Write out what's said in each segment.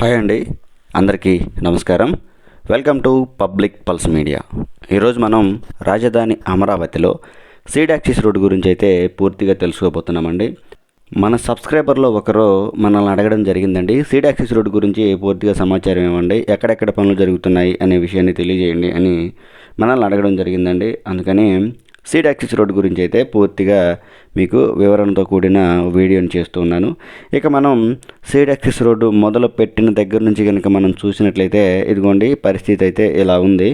Hi అండి. అందరికీ నమస్కారం. Welcome to public pulse media. ఈరోజు మనం రాజధాని అమరావతిలో సీడాక్సిస్ రోడ్డు రోడ్ గురించి అయితే పూర్తిగా తెలుసుకోబోతున్నామండి. మన సబ్స్క్రైబర్లో ఒకరు మనల్ని అడగడం జరిగిందండి. సీడాక్సిస్ రోడ్డు రోడ్ గురించి పూర్తిగా సమాచారం ఇవ్వండి. ఎక్కడెక్కడ పనులు జరుగుతున్నాయి అనే విషయాన్ని తెలియజేయండి అని మనల్ని అడగడం జరిగిందండి. అందుకని సీడ్ యాక్సిస్ రోడ్ గురించి అయితే పూర్తిగా మీకు వివరణతో కూడిన వీడియోని చేస్తూ ఉన్నాను. ఇక మనం సీడ్ యాక్సిస్ రోడ్డు మొదలు పెట్టిన దగ్గర నుంచి కనుక మనం చూసినట్లయితే ఇదిగోండి పరిస్థితి అయితే ఇలా ఉంది.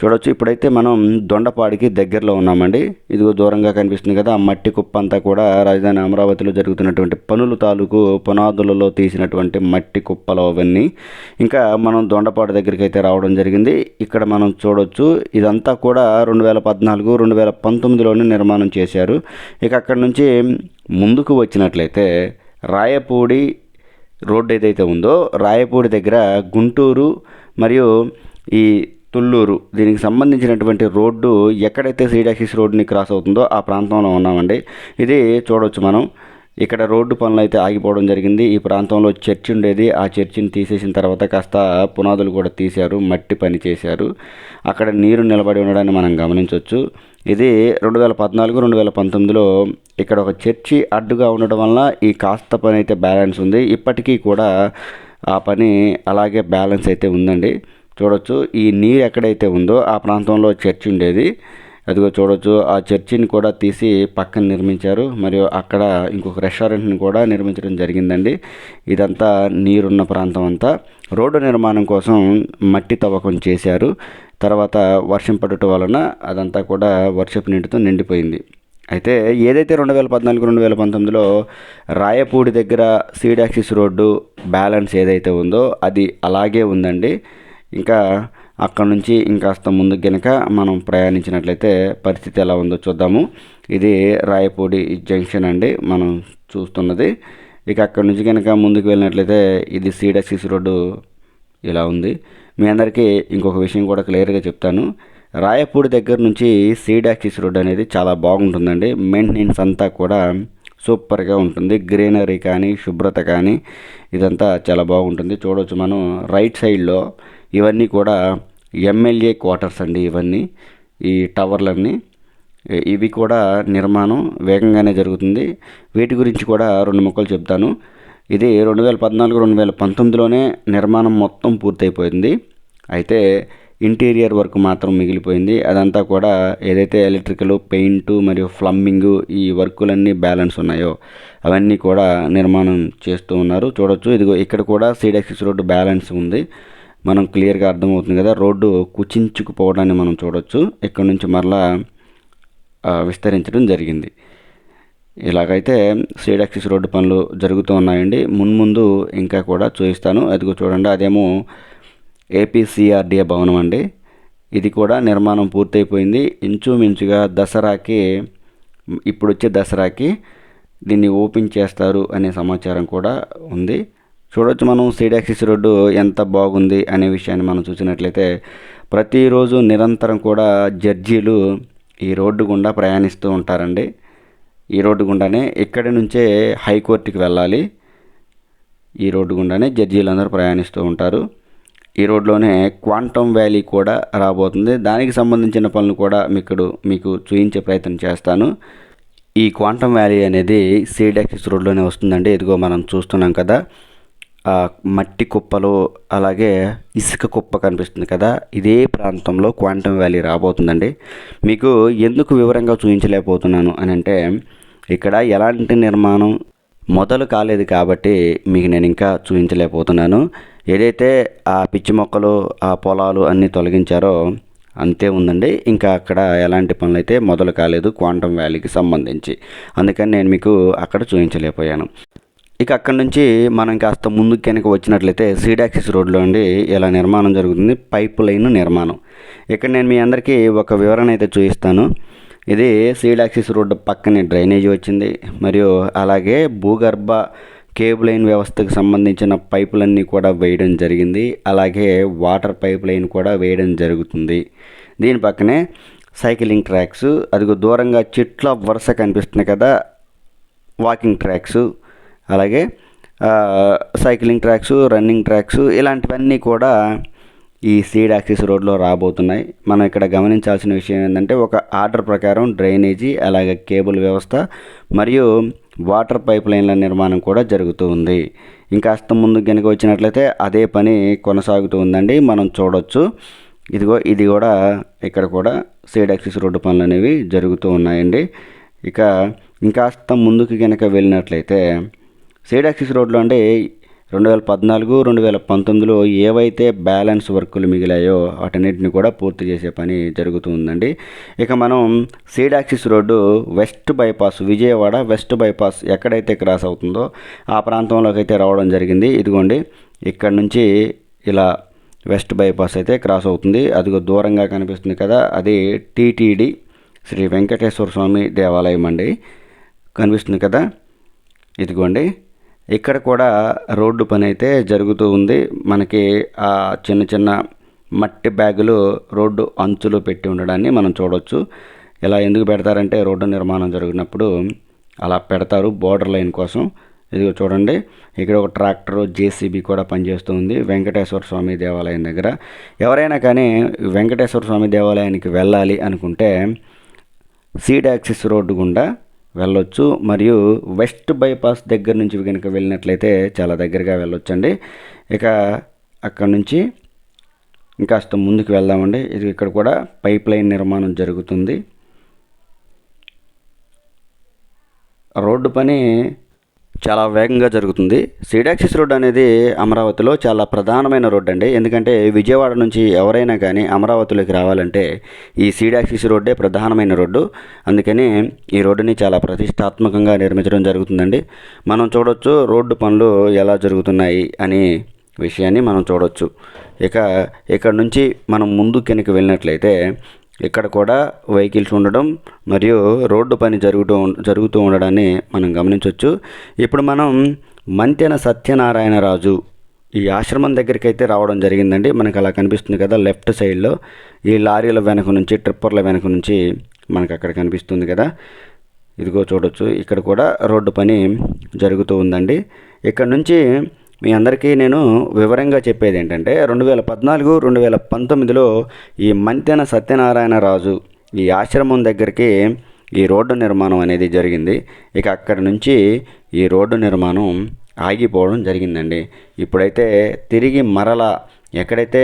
చూడొచ్చు. ఇప్పుడైతే మనం దొండపాడికి దగ్గరలో ఉన్నామండి. ఇదిగో దూరంగా కనిపిస్తుంది కదా ఆ మట్టి కుప్ప అంతా కూడా రాజధాని అమరావతిలో జరుగుతున్నటువంటి పనులు తాలూకు పునాదులలో తీసినటువంటి మట్టి కుప్పలు అవన్నీ. ఇంకా మనం దొండపాడు దగ్గరికి అయితే రావడం జరిగింది. ఇక్కడ మనం చూడొచ్చు ఇదంతా కూడా రెండు వేల పద్నాలుగు రెండు వేల పంతొమ్మిదిలోనే నిర్మాణం చేశారు. ఇక అక్కడ నుంచి ముందుకు వచ్చినట్లయితే రాయపూడి రోడ్డు ఏదైతే ఉందో రాయపూడి దగ్గర గుంటూరు మరియు ఈ తుళ్ళూరు. దీనికి సంబంధించినటువంటి రోడ్డు ఎక్కడైతే సీడాక్సిస్ రోడ్డుని క్రాస్ అవుతుందో ఆ ప్రాంతంలో ఉన్నామండి. ఇది చూడవచ్చు మనం. ఇక్కడ రోడ్డు పనులు అయితే ఆగిపోవడం జరిగింది. ఈ ప్రాంతంలో చర్చి ఉండేది. ఆ చర్చిని తీసేసిన తర్వాత కాస్త పునాదులు కూడా తీశారు. మట్టి పని చేశారు. అక్కడ నీరు నిలబడి ఉండడాన్ని మనం గమనించవచ్చు ఇది రెండు వేల పద్నాలుగు రెండు వేల పంతొమ్మిదిలో ఇక్కడ ఒక చర్చి అడ్డుగా ఉండడం వల్ల ఈ కాస్త పని అయితే బ్యాలెన్స్ ఉంది. ఇప్పటికీ కూడా ఆ పని అలాగే బ్యాలెన్స్ అయితే ఉందండి. చూడొచ్చు. ఈ నీరు ఎక్కడైతే ఉందో ఆ ప్రాంతంలో చర్చి ఉండేది. అదిగో చూడొచ్చు. ఆ చర్చిని కూడా తీసి పక్కన నిర్మించారు. మరియు అక్కడ ఇంకొక రెస్టారెంట్ని కూడా నిర్మించడం జరిగిందండి. ఇదంతా నీరున్న ప్రాంతం అంతా. రోడ్డు నిర్మాణం కోసం మట్టి తవ్వకం చేశారు. తర్వాత వర్షం పడటం వలన అదంతా కూడా వర్షపు నీటితో నిండిపోయింది. అయితే ఏదైతే రెండు వేల పద్నాలుగు రెండు వేల పంతొమ్మిదిలో రాయపూడి దగ్గర సీడాక్సిస్ రోడ్డు బ్యాలెన్స్ ఏదైతే ఉందో అది అలాగే ఉందండి. ఇంకా అక్కడ నుంచి ఇంకాస్త ముందుకు గనక మనం ప్రయాణించినట్లయితే పరిస్థితి ఎలా ఉందో చూద్దాము. ఇది రాయపూడి జంక్షన్ అండి మనం చూస్తున్నది. ఇక అక్కడ నుంచి కనుక ముందుకు వెళ్ళినట్లయితే ఇది సీడక్సిస్ రోడ్డు ఇలా ఉంది. మీ అందరికీ ఇంకొక విషయం కూడా క్లియర్గా చెప్తాను. రాయపూడి దగ్గర నుంచి సీడాక్సిస్ రోడ్ అనేది చాలా బాగుంటుందండి. మెయింటెనెన్స్ అంతా కూడా సూపర్గా ఉంటుంది. గ్రీనరీ కానీ శుభ్రత కానీ ఇదంతా చాలా బాగుంటుంది. చూడవచ్చు మనం రైట్ సైడ్లో ఇవన్నీ కూడా ఎమ్మెల్యే క్వార్టర్స్ అండి ఇవన్నీ ఈ టవర్లన్నీ. ఇవి కూడా నిర్మాణం వేగంగానే జరుగుతుంది. వీటి గురించి కూడా రెండు ముక్కలు చెప్తాను. ఇది రెండు వేల పద్నాలుగు రెండు వేల పంతొమ్మిదిలోనే నిర్మాణం మొత్తం పూర్తయిపోయింది. అయితే ఇంటీరియర్ వర్క్ మాత్రం మిగిలిపోయింది. అదంతా కూడా ఏదైతే ఎలక్ట్రికల్ పెయింట్ మరియు ఫ్లమ్మింగ్ ఈ వర్కులన్నీ బ్యాలెన్స్ ఉన్నాయో అవన్నీ కూడా నిర్మాణం చేస్తూ ఉన్నారు. చూడొచ్చు. ఇదిగో ఇక్కడ కూడా సీడెక్సిస్ రోడ్డు బ్యాలెన్స్ ఉంది. మనం క్లియర్గా అర్థమవుతుంది కదా రోడ్డు కుచించుకుపోవడాన్ని మనం చూడొచ్చు. ఇక్కడ నుంచి మరలా విస్తరించడం జరిగింది. ఇలాగైతే సీడాక్సిస్ రోడ్డు పనులు జరుగుతూ ఉన్నాయండి. మున్ముందు ఇంకా కూడా చూపిస్తాను. అదిగో చూడండి అదేమో ఏపీసీఆర్డీఏ భవనం అండి. ఇది కూడా నిర్మాణం పూర్తయిపోయింది. ఇంచుమించుగా దసరాకి ఇప్పుడు వచ్చే దసరాకి దీన్ని ఓపెన్ చేస్తారు అనే సమాచారం కూడా ఉంది. చూడొచ్చు మనం సీడాక్సిస్ రోడ్డు ఎంత బాగుంది అనే విషయాన్ని మనం చూసినట్లయితే ప్రతిరోజు నిరంతరం కూడా జడ్జీలు ఈ రోడ్డు గుండా ప్రయాణిస్తూ ఉంటారండి. ఈ రోడ్డు గుండానే ఇక్కడి నుంచే హైకోర్టుకి వెళ్ళాలి. ఈ రోడ్డు గుండానే జడ్జీలు అందరూ ప్రయాణిస్తూ ఉంటారు. ఈ రోడ్లోనే క్వాంటమ్ వ్యాలీ కూడా రాబోతుంది. దానికి సంబంధించిన పనులు కూడా మీకు మీకు చూపించే ప్రయత్నం చేస్తాను. ఈ క్వాంటమ్ వ్యాలీ అనేది సీడాక్సిస్ రోడ్లోనే వస్తుందండి. ఇదిగో మనం చూస్తున్నాం కదా. మట్టి కుప్పలు అలాగే ఇసుక కుప్ప కనిపిస్తుంది కదా ఇదే ప్రాంతంలో క్వాంటమ్ వ్యాలీ రాబోతుందండి. మీకు ఎందుకు వివరంగా చూపించలేకపోతున్నాను అని అంటే ఇక్కడ ఎలాంటి నిర్మాణం మొదలు కాలేదు కాబట్టి మీకు నేను ఇంకా చూపించలేకపోతున్నాను. ఏదైతే ఆ పిచ్చి మొక్కలు ఆ పొలాలు అన్నీ తొలగించారో అంతే ఉందండి. ఇంకా అక్కడ ఎలాంటి పనులు అయితే మొదలు కాలేదు క్వాంటమ్ వ్యాలీకి సంబంధించి. అందుకని నేను మీకు అక్కడ చూపించలేకపోయాను. ఇక అక్కడి నుంచి మనం కాస్త ముందుకు కనుక వచ్చినట్లయితే సీడాక్సిస్ రోడ్లో అండి ఇలా నిర్మాణం జరుగుతుంది పైప్ లైన్ నిర్మాణం. ఇక్కడ నేను మీ అందరికీ ఒక వివరణ అయితే చూపిస్తాను. ఇది సీడాక్సిస్ రోడ్డు పక్కనే డ్రైనేజ్ వచ్చింది. మరియు అలాగే భూగర్భ కేబుల్ లైన్ వ్యవస్థకు సంబంధించిన పైపులన్నీ కూడా వేయడం జరిగింది. అలాగే వాటర్ పైప్ లైన్ కూడా వేయడం జరుగుతుంది. దీని పక్కనే సైక్లింగ్ ట్రాక్స్ అదిగో దూరంగా చెట్ల వరుస కనిపిస్తున్నాయి కదా వాకింగ్ ట్రాక్స్. అలాగే సైక్లింగ్ ట్రాక్స్ రన్నింగ్ ట్రాక్స్ ఇలాంటివన్నీ కూడా ఈ సీడ్ యాక్సిస్ రోడ్లో రాబోతున్నాయి. మనం ఇక్కడ గమనించాల్సిన విషయం ఏంటంటే ఒక ఆర్డర్ ప్రకారం డ్రైనేజీ అలాగే కేబుల్ వ్యవస్థ మరియు వాటర్ పైప్ లైన్ల నిర్మాణం కూడా జరుగుతూ ఉంది. ఇంకాస్త ముందు కనుక వచ్చినట్లయితే అదే పని కొనసాగుతూ ఉందండి. మనం చూడొచ్చు. ఇదిగో ఇది కూడా ఇక్కడ కూడా సీడ్ యాక్సిస్ రోడ్డు పనులు అనేవి జరుగుతూ ఉన్నాయండి. ఇక ఇంకాస్త ముందుకు కనుక వెళ్ళినట్లయితే సీడ్ యాక్సిస్ రోడ్లో అంటే రెండు వేల పద్నాలుగు రెండు వేల పంతొమ్మిదిలో ఏవైతే బ్యాలెన్స్ వర్కులు మిగిలాయో వాటన్నిటిని కూడా పూర్తి చేసే పని జరుగుతూ ఉందండి ఇక మనం seed axis road west bypass Vijayawada west bypass ఎక్కడైతే క్రాస్ అవుతుందో ఆ ప్రాంతంలోకి అయితే రావడం జరిగింది. ఇదిగోండి ఇక్కడ నుంచి ఇలా వెస్ట్ బైపాస్ అయితే క్రాస్ అవుతుంది. అదిగో దూరంగా కనిపిస్తుంది కదా అది టీటీడీ శ్రీ వెంకటేశ్వర స్వామి దేవాలయం అండి. కనిపిస్తుంది కదా? ఇదిగోండి ఇక్కడ కూడా రోడ్డు పని అయితే జరుగుతూ ఉంది. మనకి ఆ చిన్న చిన్న మట్టి బ్యాగులు రోడ్డు అంచులు పెట్టి ఉండడాన్ని మనం చూడవచ్చు ఇలా ఎందుకు పెడతారంటే రోడ్డు నిర్మాణం జరిగినప్పుడు అలా పెడతారు బోర్డర్ లైన్ కోసం. ఇదిగో చూడండి ఇక్కడ ఒక ట్రాక్టర్ జేసీబీ కూడా పనిచేస్తూ ఉంది వెంకటేశ్వర స్వామి దేవాలయం దగ్గర. ఎవరైనా కానీ వెంకటేశ్వర స్వామి దేవాలయానికి వెళ్ళాలి అనుకుంటే సీడ్ యాక్సిస్ రోడ్డు గుండా వెళ్ళొచ్చు. మరియు వెస్ట్ బైపాస్ దగ్గర నుంచి కనుక వెళ్ళినట్లయితే చాలా దగ్గరగా వెళ్ళొచ్చండి. ఇక అక్కడ నుంచి ఇంకాస్త ముందుకు వెళ్దామండి. ఇది ఇక్కడ కూడా పైప్ లైన్ నిర్మాణం జరుగుతుంది. రోడ్డు పని చాలా వేగంగా జరుగుతుంది. సిడాక్సిస్ రోడ్ అనేది అమరావతిలో చాలా ప్రధానమైన రోడ్ అండి. ఎందుకంటే విజయవాడ నుంచి ఎవరైనా కానీ అమరావతిలోకి రావాలంటే ఈ సిడాక్సిస్ రోడ్డే ప్రధానమైన రోడ్డు. అందుకని ఈ రోడ్డుని చాలా ప్రతిష్టాత్మకంగా నిర్మించడం జరుగుతుందండి. మనం చూడొచ్చు రోడ్డు పనులు ఎలా జరుగుతున్నాయి అని విషయాన్ని మనం చూడొచ్చు. ఇక ఇక్కడ నుంచి మనం ముందు కనుక వెళ్ళినట్లయితే ఇక్కడ కూడా వెహికల్స్ ఉండడం మరియు రోడ్డు పని జరుగుతూ జరుగుతూ ఉండడాన్ని మనం గమనించవచ్చు ఇప్పుడు మనం మంతెన సత్యనారాయణరాజు ఈ ఆశ్రమం దగ్గరికి అయితే రావడం జరిగిందండి. మనకు అలా కనిపిస్తుంది కదా లెఫ్ట్ సైడ్లో. ఈ లారీల వెనక నుంచి ట్రిప్పర్ల వెనక నుంచి మనకు అక్కడ కనిపిస్తుంది కదా. ఇదిగో చూడొచ్చు. ఇక్కడ కూడా రోడ్డు పని జరుగుతూ ఉందండి. ఇక్కడ నుంచి మీ అందరికీ నేను వివరంగా చెప్పేది ఏంటంటే రెండు వేల పద్నాలుగు రెండు వేల పంతొమ్మిదిలో ఈ మంతెన సత్యనారాయణ రాజు ఈ ఆశ్రమం దగ్గరికి ఈ రోడ్డు నిర్మాణం అనేది జరిగింది. ఇక అక్కడి నుంచి ఈ రోడ్డు నిర్మాణం ఆగిపోవడం జరిగిందండి. ఇప్పుడైతే తిరిగి మరలా ఎక్కడైతే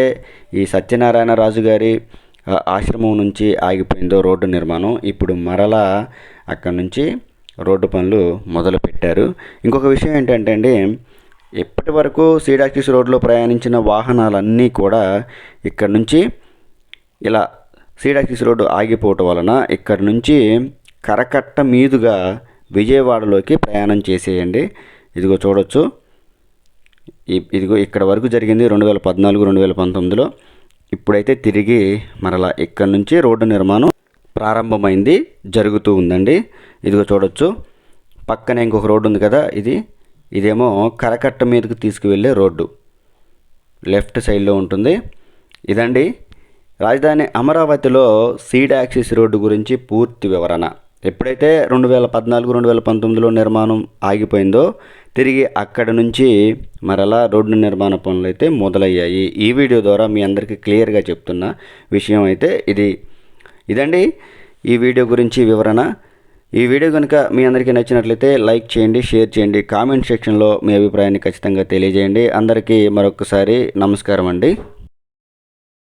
ఈ సత్యనారాయణ రాజు గారి ఆశ్రమం నుంచి ఆగిపోయిందో రోడ్డు నిర్మాణం ఇప్పుడు మరలా అక్కడి నుంచి రోడ్డు పనులు మొదలుపెట్టారు. ఇంకొక విషయం ఏంటంటే అండి ఇప్పటి వరకు సీడాక్సిస్ రోడ్లో ప్రయాణించిన వాహనాలన్నీ కూడా ఇక్కడ నుంచి ఇలా సీడాక్సిస్ రోడ్డు ఆగిపోవటం వలన ఇక్కడ నుంచి కరకట్ట మీదుగా విజయవాడలోకి ప్రయాణం చేసేయండి. ఇదిగో చూడొచ్చు. ఇదిగో ఇక్కడ వరకు జరిగింది రెండు వేల పద్నాలుగు రెండు వేల పంతొమ్మిదిలో. ఇప్పుడైతే తిరిగి మరలా ఇక్కడ నుంచి రోడ్డు నిర్మాణం ప్రారంభమైంది జరుగుతూ ఉందండి. ఇదిగో చూడొచ్చు. పక్కనే ఇంకొక రోడ్డు ఉంది కదా ఇది. ఇదేమో కరకట్ట మీదకు తీసుకువెళ్ళే రోడ్డు. లెఫ్ట్ సైడ్లో ఉంటుంది. ఇదండి రాజధాని అమరావతిలో సీడ్ యాక్సిస్ రోడ్డు గురించి పూర్తి వివరణ. ఎప్పుడైతే రెండు వేల పద్నాలుగు రెండు వేల పంతొమ్మిదిలో నిర్మాణం ఆగిపోయిందో తిరిగి అక్కడ నుంచి మరలా రోడ్డు నిర్మాణ పనులు అయితే మొదలయ్యాయి. ఈ వీడియో ద్వారా మీ అందరికీ క్లియర్గా చెప్తున్న విషయం అయితే ఇది. ఇదండి ఈ వీడియో గురించి వివరణ. ఈ వీడియో కనుక మీ అందరికీ నచ్చినట్లయితే లైక్ చేయండి షేర్ చేయండి కామెంట్ సెక్షన్లో మీ అభిప్రాయాన్ని ఖచ్చితంగా తెలియజేయండి. అందరికీ మరొకసారి నమస్కారం అండి.